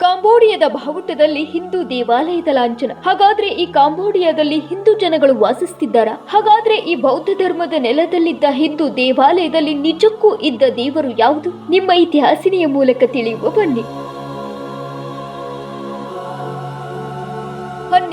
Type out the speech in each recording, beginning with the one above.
ಕಾಂಬೋಡಿಯಾದ ಬಾವುಟದಲ್ಲಿ ಹಿಂದೂ ದೇವಾಲಯದ ಲಾಂಛನ. ಹಾಗಾದ್ರೆ ಈ ಕಾಂಬೋಡಿಯಾದಲ್ಲಿ ಹಿಂದೂ ಜನಗಳು ವಾಸಿಸ್ತಿದ್ದಾರಾ? ಹಾಗಾದ್ರೆ ಈ ಬೌದ್ಧ ಧರ್ಮದ ನೆಲದಲ್ಲಿದ್ದ ಹಿಂದೂ ದೇವಾಲಯದಲ್ಲಿ ನಿಜಕ್ಕೂ ಇದ್ದ ದೇವರು ಯಾವುದು? ನಿಮ್ಮ ಇತಿಹಾಸಿನಿಯ ಮೂಲಕ ತಿಳಿಯುವ ಬನ್ನಿ.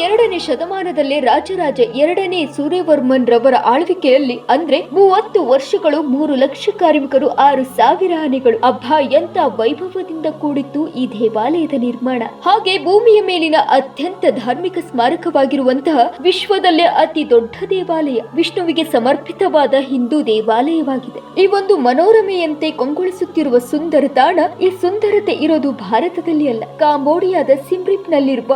ಹನ್ನೆರಡನೇ ಶತಮಾನದಲ್ಲಿ ರಾಜರಾಜ ಎರಡನೇ ಸೂರ್ಯವರ್ಮನ್ ರವರ ಆಳ್ವಿಕೆಯಲ್ಲಿ ಅಂದ್ರೆ ಮೂವತ್ತು ವರ್ಷಗಳು ಮೂರು ಲಕ್ಷ ಕಾರ್ಮಿಕರು, ಆರು ಸಾವಿರ ಆನೆಗಳು ಅಬ್ಬಾ ಎಂತ ವೈಭವದಿಂದ ಕೂಡಿತ್ತು ಈ ದೇವಾಲಯದ ನಿರ್ಮಾಣ. ಹಾಗೆ ಭೂಮಿಯ ಮೇಲಿನ ಅತ್ಯಂತ ಧಾರ್ಮಿಕ ಸ್ಮಾರಕವಾಗಿರುವಂತಹ ವಿಶ್ವದಲ್ಲೇ ಅತಿ ದೊಡ್ಡ ದೇವಾಲಯ, ವಿಷ್ಣುವಿಗೆ ಸಮರ್ಪಿತವಾದ ಹಿಂದೂ ದೇವಾಲಯವಾಗಿದೆ. ಈ ಒಂದು ಮನೋರಮೆಯಂತೆ ಕೊಂಗೊಳಿಸುತ್ತಿರುವ ಸುಂದರ ತಾಣ ಈ ಸುಂದರತೆ ಇರೋದು ಭಾರತದಲ್ಲಿ ಅಲ್ಲ, ಕಾಂಬೋಡಿಯಾದ ಸಿಮ್ರಿಪ್ ನಲ್ಲಿರುವ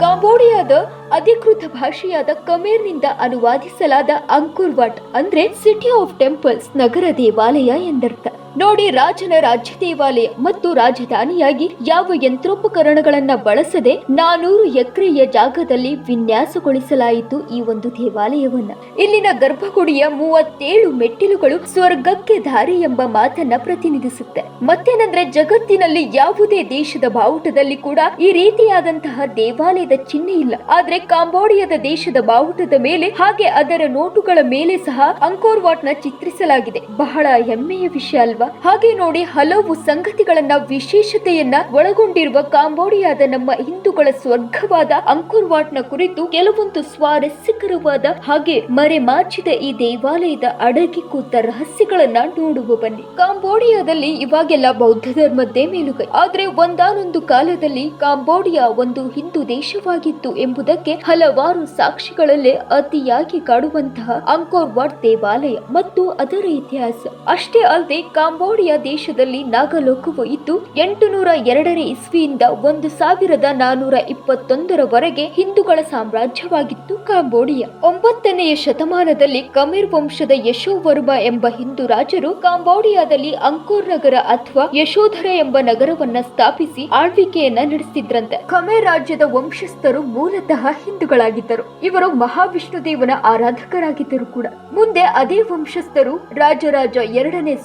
ಕಾಂಬೋಡಿಯಾದ ಅಧಿಕೃತ ಭಾಷೆಯಾದ ಕಮೇರ್ನಿಂದ ಅನುವಾದಿಸಲಾದ ಅಂಕುರ್ ವಟ್ ಅಂದ್ರೆ ಸಿಟಿ ಆಫ್ ಟೆಂಪಲ್ಸ್ ನಗರ ದೇವಾಲಯ ಎಂದರ್ಥ. ನೋಡಿ ರಾಜನ ರಾಜ್ಯ ದೇವಾಲಯ ಮತ್ತು ರಾಜಧಾನಿಯಾಗಿ ಯಾವ ಯಂತ್ರೋಪಕರಣಗಳನ್ನ ಬಳಸದೆ ನಾನೂರು ಎಕರೆಯ ಜಾಗದಲ್ಲಿ ವಿನ್ಯಾಸಗೊಳಿಸಲಾಯಿತು ಈ ಒಂದು ದೇವಾಲಯವನ್ನ. ಇಲ್ಲಿನ ಗರ್ಭಗುಡಿಯ ಮೂವತ್ತೇಳು ಮೆಟ್ಟಿಲುಗಳು ಸ್ವರ್ಗಕ್ಕೆ ದಾರಿ ಎಂಬ ಮಾತನ್ನ ಪ್ರತಿನಿಧಿಸುತ್ತೆ. ಮತ್ತೇನಂದ್ರೆ ಜಗತ್ತಿನಲ್ಲಿ ಯಾವುದೇ ದೇಶದ ಬಾವುಟದಲ್ಲಿ ಕೂಡ ಈ ರೀತಿಯಾದಂತಹ ದೇವಾಲಯದ ಚಿಹ್ನೆ ಇಲ್ಲ. ಆದ್ರೆ ಕಾಂಬೋಡಿಯಾದ ದೇಶದ ಬಾವುಟದ ಮೇಲೆ ಹಾಗೆ ಅದರ ನೋಟುಗಳ ಮೇಲೆ ಸಹ ಅಂಕೋರ್ ವಾಟ್ ಚಿತ್ರಿಸಲಾಗಿದೆ. ಬಹಳ ಹೆಮ್ಮೆಯ ವಿಷಯ ಅಲ್ವಾ? ಹಾಗೆ ನೋಡಿ ಹಲವು ಸಂಗತಿಗಳನ್ನ ವಿಶೇಷತೆಯನ್ನ ಒಳಗೊಂಡಿರುವ ಕಾಂಬೋಡಿಯಾದ ನಮ್ಮ ಹಿಂದೂಗಳ ಸ್ವರ್ಗವಾದ ಅಂಕೋರ್ ವಾಟ್ನ ಕುರಿತು ಕೆಲವೊಂದು ಸ್ವಾರಸ್ಯಕರವಾದ ಹಾಗೆ ಮರೆಮಾಚಿದ ಈ ದೇವಾಲಯದ ಅಡಗಿ ಕೂತ ರಹಸ್ಯಗಳನ್ನ ನೋಡುವ ಬನ್ನಿ. ಕಾಂಬೋಡಿಯಾದಲ್ಲಿ ಇವಾಗೆಲ್ಲ ಬೌದ್ಧ ಧರ್ಮದ್ದೇ ಮೇಲುಗೈ. ಆದ್ರೆ ಒಂದಾನೊಂದು ಕಾಲದಲ್ಲಿ ಕಾಂಬೋಡಿಯಾ ಒಂದು ಹಿಂದೂ ದೇಶವಾಗಿತ್ತು ಎಂಬುದಕ್ಕೆ ಹಲವಾರು ಸಾಕ್ಷಿಗಳಲ್ಲೇ ಅತಿಯಾಗಿ ಕಾಡುವಂತಹ ಅಂಕೋರ್ ವಾಟ್ ದೇವಾಲಯ. ಮತ್ತು ಅದರ ಇತಿಹಾಸ. ಅಷ್ಟೇ ಅಲ್ಲದೆ ಕಾಂಬೋಡಿಯಾ ದೇಶದಲ್ಲಿ ನಾಗಲೋಕವು ಇದ್ದು ಎಂಟು ನೂರ ಎರಡನೇ ಇಸ್ವಿಯಿಂದ ಒಂದು ಸಾವಿರದ ನಾನೂರ ಇಪ್ಪತ್ತೊಂದರವರೆಗೆ ಹಿಂದೂಗಳ ಸಾಮ್ರಾಜ್ಯವಾಗಿತ್ತು. ಕಾಂಬೋಡಿಯಾ ಒಂಬತ್ತನೆಯ ಶತಮಾನದಲ್ಲಿ ಕಮೀರ್ ವಂಶದ ಯಶೋವರ್ಮ ಎಂಬ ಹಿಂದೂ ರಾಜರು ಕಾಂಬೋಡಿಯಾದಲ್ಲಿ ಅಂಕೋರ್ ನಗರ ಅಥವಾ ಯಶೋಧರ ಎಂಬ ನಗರವನ್ನ ಸ್ಥಾಪಿಸಿ ಆಳ್ವಿಕೆಯನ್ನ ನಡೆಸಿದ್ರಂತೆ. ಖಮೇರ್ ರಾಜ್ಯದ ವಂಶಸ್ಥರು ಮೂಲತಃ ಹಿಂದೂಗಳಾಗಿದ್ದರು. ಇವರು ಮಹಾವಿಷ್ಣು ದೇವನ ಆರಾಧಕರಾಗಿದ್ದರು ಕೂಡ. ಮುಂದೆ ಅದೇ ವಂಶಸ್ಥರು ರಾಜರಾಜ ಎರಡನೇ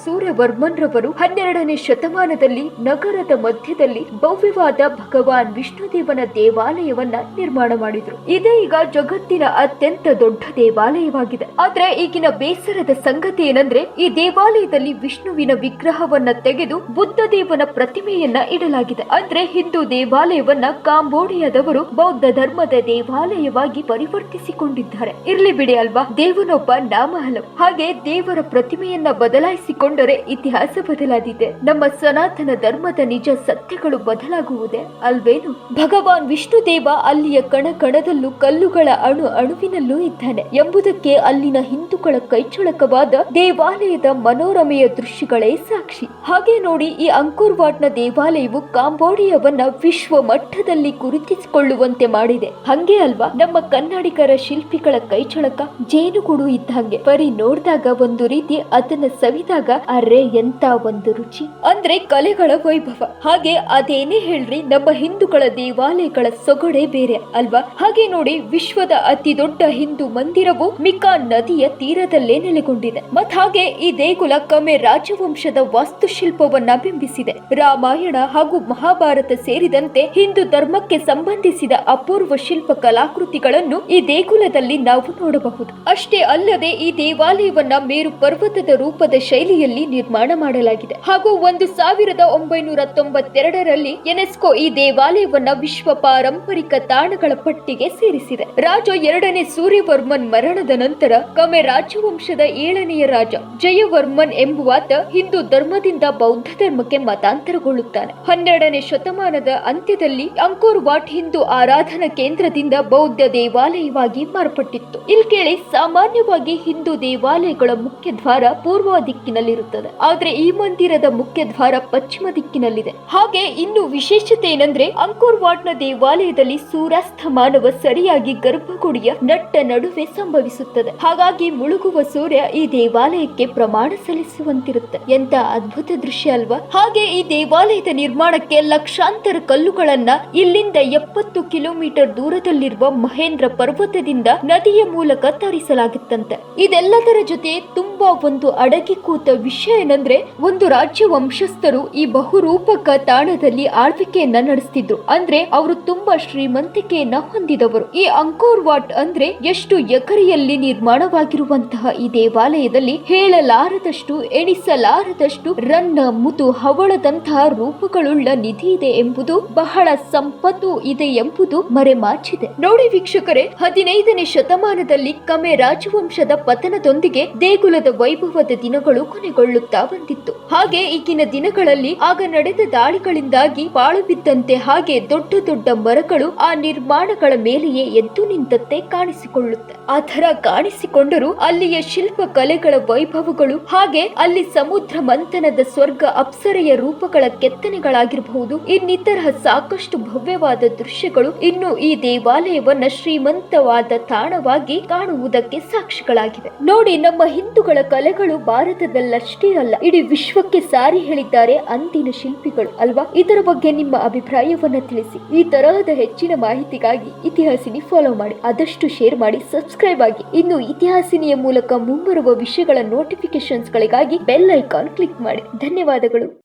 ಸೂರ್ಯವರ್ಮನ್ ರವರು ಹನ್ನೆರಡನೇ ಶತಮಾನದಲ್ಲಿ ನಗರದ ಮಧ್ಯದಲ್ಲಿ ಭವ್ಯವಾದ ಭಗವಾನ್ ವಿಷ್ಣುದೇವನ ದೇವಾಲಯವನ್ನ ನಿರ್ಮಾಣ ಮಾಡಿದ್ರು. ಇದೇ ಈಗ ಜಗತ್ತಿನ ಅತ್ಯಂತ ದೊಡ್ಡ ದೇವಾಲಯವಾಗಿದೆ. ಆದ್ರೆ ಈಗಿನ ಬೇಸರದ ಸಂಗತಿ ಏನಂದ್ರೆ ಈ ದೇವಾಲಯದಲ್ಲಿ ವಿಷ್ಣುವಿನ ವಿಗ್ರಹವನ್ನ ತೆಗೆದು ಬುದ್ಧ ದೇವನ ಪ್ರತಿಮೆಯನ್ನ ಇಡಲಾಗಿದೆ. ಅಂದ್ರೆ ಹಿಂದೂ ದೇವಾಲಯವನ್ನ ಕಾಂಬೋಡಿಯಾದವರು ಬೌದ್ಧ ಧರ್ಮದ ದೇವಾಲಯವಾಗಿ ಪರಿವರ್ತಿಸಿಕೊಂಡಿದ್ದಾರೆ. ಇರ್ಲಿ ಬಿಡಿ ಅಲ್ವಾ, ದೇವನೊಬ್ಬ ನಾಮ ಹಾಗೆ ದೇವರ ಪ್ರತಿಮೆಯನ್ನ ಬದಲಾಯಿಸಿಕೊಂಡರೆ ಇತಿಹಾಸ ಬದಲಾದಿದೆ ನಮ್ಮ ಸನಾತನ ಧರ್ಮದ ನಿಜ ಸತ್ಯಗಳು ಬದಲಾಗುವುದೇ? ಅಲ್ವೇನು? ಭಗವಾನ್ ವಿಷ್ಣು ದೇವ ಅಲ್ಲಿಯ ಕಣ ಕಣದಲ್ಲೂ ಕಲ್ಲುಗಳ ಅಣು ಅಣುವಿನಲ್ಲೂ ಇದ್ದಾನೆ ಎಂಬುದಕ್ಕೆ ಅಲ್ಲಿನ ಹಿಂದೂಗಳ ಕೈಚಳಕವಾದ ದೇವಾಲಯದ ಮನೋರಮೆಯ ದೃಶ್ಯಗಳೇ ಸಾಕ್ಷಿ. ಹಾಗೆ ನೋಡಿ ಈ ಅಂಕುರ್ ವಾಟ್ನ ದೇವಾಲಯವು ಕಾಂಬೋಡಿಯವನ್ನ ವಿಶ್ವ ಮಟ್ಟದಲ್ಲಿ ಗುರುತಿಸಿಕೊಳ್ಳುವಂತೆ ಮಾಡಿದೆ. ಹಂಗೆ ಅಲ್ವಾ? ನಮ್ಮ ಕನ್ನಡಿಗರ ಶಿಲ್ಪಿಗಳ ಕೈಚಳಕ ಜೇನುಗೂಡು ಇದ್ದಂಗೆ. ಬರೀ ನೋಡಿದಾಗ ಒಂದು ರೀತಿ ಅದನ್ನ ಸವಿದಾಗ, ಅರೆ ಎಂತ ಒಂದು ರುಚಿ? ಅಂದ್ರೆ ಕಲೆಗಳ ವೈಭವ. ಹಾಗೆ ಅದೇನೇ ಹೇಳ್ರಿ, ನಮ್ಮ ಹಿಂದೂಗಳ ದೇವಾಲಯಗಳ ಸೊಗಡೆ ಬೇರೆ ಅಲ್ವಾ? ಹಾಗೆ ನೋಡಿ ವಿಶ್ವದ ಅತಿ ದೊಡ್ಡ ಹಿಂದೂ ಮಂದಿರವು ಮಿಕಾ ನದಿಯ ತೀರದಲ್ಲೇ ನೆಲೆಗೊಂಡಿದೆ. ಮತ್ ಹಾಗೆ ಈ ದೇಗುಲ ಕಮೆ ರಾಜವಂಶದ ವಾಸ್ತುಶಿಲ್ಪವನ್ನ ಬಿಂಬಿಸಿದೆ. ರಾಮಾಯಣ ಹಾಗೂ ಮಹಾಭಾರತ ಸೇರಿದಂತೆ ಹಿಂದೂ ಧರ್ಮಕ್ಕೆ ಸಂಬಂಧಿಸಿದ ಅಪೂರ್ವ ಶಿಲ್ಪ ಕಲಾಕೃತಿಗಳನ್ನು ಈ ದೇಗುಲದಲ್ಲಿ ನಾವು ನೋಡಬಹುದು. ಅಷ್ಟೇ ಅಲ್ಲದೆ ಈ ದೇವಾಲಯವನ್ನ ಮೇರು ಪರ್ವತದ ರೂಪದ ಶೈಲಿಯಲ್ಲಿ ನಿರ್ಮಾಣ ಮಾಡಲಾಗಿದೆ. ಹಾಗೂ ಒಂದು ಸಾವಿರದ ಒಂಬೈನೂರ ತೊಂಬತ್ತೆರಡರಲ್ಲಿ ಯುನೆಸ್ಕೋ ಈ ದೇವಾಲಯವನ್ನು ವಿಶ್ವ ಪಾರಂಪರಿಕ ತಾಣಗಳ ಪಟ್ಟಿಗೆ ಸೇರಿಸಿದೆ. ರಾಜ ಎರಡನೇ ಸೂರ್ಯವರ್ಮನ್ ಮರಣದ ನಂತರ ಕಮೆ ರಾಜವಂಶದ ಏಳನೆಯ ರಾಜ ಜಯವರ್ಮನ್ ಎಂಬುವಾತ ಹಿಂದೂ ಧರ್ಮದಿಂದ ಬೌದ್ಧ ಧರ್ಮಕ್ಕೆ ಮತಾಂತರಗೊಳ್ಳುತ್ತಾನೆ. ಹನ್ನೆರಡನೇ ಶತಮಾನದ ಅಂತ್ಯದಲ್ಲಿ ಅಂಕೋರ್ ವಾಟ್ ಹಿಂದೂ ಆರಾಧನಾ ಕೇಂದ್ರದಿಂದ ಬೌದ್ಧ ದೇವಾಲಯವಾಗಿ ಮಾರ್ಪಟ್ಟಿತ್ತು. ಇಲ್ಲಿ ಕೇಳಿ ಸಾಮಾನ್ಯವಾಗಿ ಹಿಂದೂ ದೇವಾಲಯಗಳ ಮುಖ್ಯ ದ್ವಾರ ಪೂರ್ವ ದಿಕ್ಕಿನಲ್ಲಿರುತ್ತದೆ. ಆದ್ರೆ ಈ ಮಂದಿರದ ಮುಖ್ಯ ದ್ವಾರ ಪಶ್ಚಿಮ ದಿಕ್ಕಿನಲ್ಲಿದೆ. ಹಾಗೆ ಇನ್ನು ವಿಶೇಷತೆ ಏನಂದ್ರೆ ಅಂಕೋರ್ನ ದೇವಾಲಯದಲ್ಲಿ ಸೂರ್ಯಾಸ್ತಮಾನವ ಸರಿಯಾಗಿ ಗರ್ಭಗುಡಿಯ ನಟ್ಟ ನಡುವೆ ಸಂಭವಿಸುತ್ತದೆ. ಹಾಗಾಗಿ ಮುಳುಗುವ ಸೂರ್ಯ ಈ ದೇವಾಲಯಕ್ಕೆ ಪ್ರಮಾಣ ಸಲ್ಲಿಸುವಂತಿರುತ್ತೆ. ಎಂತ ಅದ್ಭುತ ದೃಶ್ಯ ಅಲ್ವಾ? ಹಾಗೆ ಈ ದೇವಾಲಯದ ನಿರ್ಮಾಣಕ್ಕೆ ಲಕ್ಷಾಂತರ ಕಲ್ಲುಗಳನ್ನ ಇಲ್ಲಿಂದ ಎಪ್ಪತ್ತು ಕಿಲೋಮೀಟರ್ ದೂರದಲ್ಲಿರುವ ಮಹೇಂದ್ರ ಪರ್ವತದಿಂದ ನದಿಯ ಮೂಲಕ ತರಿಸಲಾಗಿತ್ತಂತೆ. ಇದೆಲ್ಲದರ ಜೊತೆ ತುಂಬಾ ಒಂದು ಅಡಗಿ ಕೂತ ವಿಷಯ ಅಂದ್ರೆ ಒಂದು ರಾಜ್ಯ ವಂಶಸ್ಥರು ಈ ಬಹುರೂಪಕ ತಾಣದಲ್ಲಿ ಆಳ್ವಿಕೆಯನ್ನ ನಡೆಸ್ತಿದ್ರು. ಅಂದ್ರೆ ಅವರು ತುಂಬಾ ಶ್ರೀಮಂತಿಕೆಯನ್ನ ಹೊಂದಿದವರು. ಈ ಅಂಕೋರ್ ವಾಟ್ ಅಂದ್ರೆ ಎಷ್ಟು ಎಕರೆಯಲ್ಲಿ ನಿರ್ಮಾಣವಾಗಿರುವಂತಹ ಈ ದೇವಾಲಯದಲ್ಲಿ ಹೇಳಲಾರದಷ್ಟು, ಎಣಿಸಲಾರದಷ್ಟು ರನ್ನ, ಮುದು, ಹವಳದಂತಹ ರೂಪಗಳುಳ್ಳ ನಿಧಿ ಇದೆ ಎಂಬುದು ಬಹಳ ಸಂಪತ್ತು ಇದೆ ಎಂಬುದು ಮರೆಮಾಚಿದೆ. ನೋಡಿ ವೀಕ್ಷಕರೇ, ಹದಿನೈದನೇ ಶತಮಾನದಲ್ಲಿ ಕಮೆ ರಾಜವಂಶದ ಪತನದೊಂದಿಗೆ ದೇಗುಲದ ವೈಭವದ ದಿನಗಳು ಕೊನೆಗೊಳ್ಳುತ್ತಾ ಬಂದಿತ್ತು ಹಾಗೆ ಈಗಿನ ದಿನಗಳಲ್ಲಿ ಆಗ ನಡೆದ ದಾಳಿಗಳಿಂದಾಗಿ ಪಾಳು ಬಿದ್ದಂತೆ ಹಾಗೆ ದೊಡ್ಡ ದೊಡ್ಡ ಮರಗಳು ಆ ನಿರ್ಮಾಣಗಳ ಮೇಲೆಯೇ ಎದ್ದು ನಿಂತಂತೆ ಕಾಣಿಸಿಕೊಳ್ಳುತ್ತೆ. ಆ ತರ ಕಾಣಿಸಿಕೊಂಡರೂ ಅಲ್ಲಿಯ ಶಿಲ್ಪ ಕಲೆಗಳ ವೈಭವಗಳು ಹಾಗೆ ಅಲ್ಲಿ ಸಮುದ್ರ ಮಂಥನದ ಸ್ವರ್ಗ ಅಪ್ಸರೆಯ ರೂಪಗಳ ಕೆತ್ತನೆಗಳಾಗಿರಬಹುದು. ಇನ್ನಿತರ ಸಾಕಷ್ಟು ಭವ್ಯವಾದ ದೃಶ್ಯಗಳು ಇನ್ನು ಈ ದೇವಾಲಯವನ್ನ ಶ್ರೀಮಂತವಾದ ತಾಣವಾಗಿ ಕಾಣುವುದಕ್ಕೆ ಸಾಕ್ಷಿಗಳಾಗಿವೆ. ನೋಡಿ ನಮ್ಮ ಹಿಂದೂಗಳ ಕಲೆಗಳು ಭಾರತದಲ್ಲಷ್ಟೇ ಅಲ್ಲ. ಇಡೀ ವಿಶ್ವಕ್ಕೆ ಸಾರಿ ಹೇಳಿದ್ದಾರೆ ಅಂದಿನ ಶಿಲ್ಪಿಗಳು, ಅಲ್ವಾ? ಇದರ ಬಗ್ಗೆ ನಿಮ್ಮ ಅಭಿಪ್ರಾಯವನ್ನ ತಿಳಿಸಿ. ಈ ತರಹದ ಹೆಚ್ಚಿನ ಮಾಹಿತಿಗಾಗಿ ಇತಿಹಾಸಿನಿ ಫಾಲೋ ಮಾಡಿ. ಆದಷ್ಟು ಶೇರ್ ಮಾಡಿ ಸಬ್ಸ್ಕ್ರೈಬ್ ಆಗಿ. ಇನ್ನು ಇತಿಹಾಸಿನಿಯ ಮೂಲಕ ಮುಂಬರುವ ವಿಷಯಗಳ ನೋಟಿಫಿಕೇಶನ್ಸ್ ಗಳಿಗಾಗಿ ಬೆಲ್ ಐಕಾನ್ ಕ್ಲಿಕ್ ಮಾಡಿ. ಧನ್ಯವಾದಗಳು.